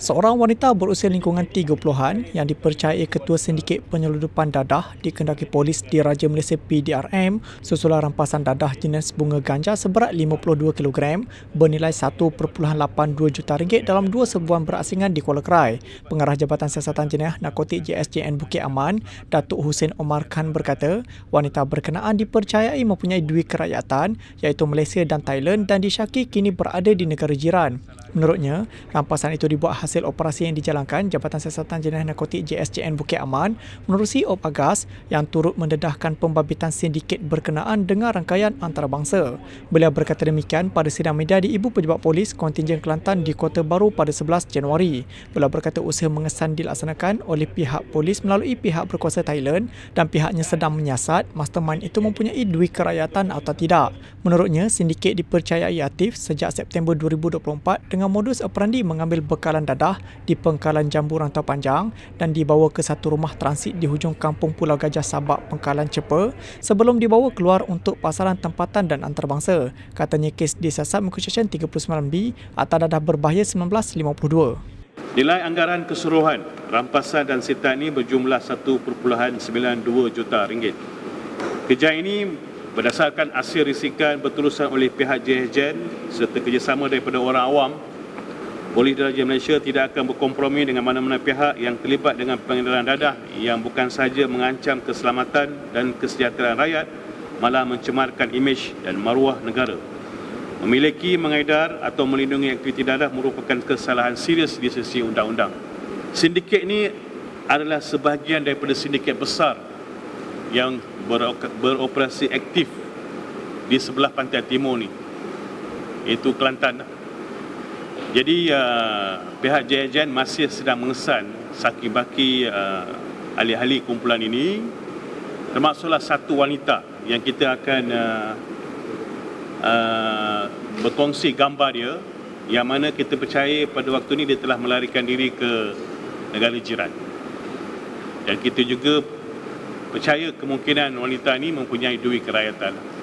Seorang wanita berusia lingkungan 30-an yang dipercayai ketua sindiket penyeludupan dadah dikendaki polis di Raja Malaysia PDRM susulan rampasan dadah jenis bunga ganja seberat 52 kg bernilai 1.82 juta ringgit dalam dua sebuah berasingan di Kuala Kerai. Pengarah Jabatan Siasatan Jenayah Narkotik JSJN Bukit Aman, Datuk Hussein Omar Khan berkata, wanita berkenaan dipercayai mempunyai duit kerakyatan iaitu Malaysia dan Thailand dan disyaki kini berada di negara jiran. Menurutnya, rampasan itu dibuat hasil operasi yang dijalankan Jabatan Siasatan Jenayah Narkotik JSJN Bukit Aman menerusi Op Agas yang turut mendedahkan pembabitan sindiket berkenaan dengan rangkaian antarabangsa. Beliau berkata demikian pada sidang media di Ibu Pejabat Polis Kontingen Kelantan di Kota Baru pada 11 Januari. Beliau berkata usaha mengesan dilaksanakan oleh pihak polis melalui pihak berkuasa Thailand dan pihaknya sedang menyiasat mastermind itu mempunyai duit kerakyatan atau tidak. Menurutnya, sindiket dipercayai aktif sejak September 2024 dengan modus operandi mengambil bekalan dadah di pengkalan Jambu Rantau Panjang dan dibawa ke satu rumah transit di hujung kampung Pulau Gajah Sabak Pengkalan Cepa sebelum dibawa keluar untuk pasaran tempatan dan antarabangsa. Katanya kes disiasat muka 39B atau dadah berbahaya 1952. Nilai anggaran keseluruhan rampasan dan sitaan ini berjumlah 1.92 juta ringgit. Kerja ini berdasarkan hasil risikan berterusan oleh pihak JHJN serta kerjasama daripada orang awam, Polis Diraja Malaysia tidak akan berkompromi dengan mana-mana pihak yang terlibat dengan pengedaran dadah yang bukan sahaja mengancam keselamatan dan kesejahteraan rakyat, malah mencemarkan imej dan maruah negara. Memiliki, mengedar atau melindungi aktiviti dadah merupakan kesalahan serius di sisi undang-undang. Sindiket ini adalah sebahagian daripada sindiket besar yang beroperasi aktif di sebelah pantai timur ni iaitu Kelantan jadi uh, pihak JHJN masih sedang mengesan saki baki uh, ahli-ahli kumpulan ini termasuklah satu wanita yang kita akan uh, uh, berkongsi gambar dia yang mana kita percaya pada waktu ini dia telah melarikan diri ke negara jiran dan kita juga percaya kemungkinan wanita ini mempunyai duit kerakyatan.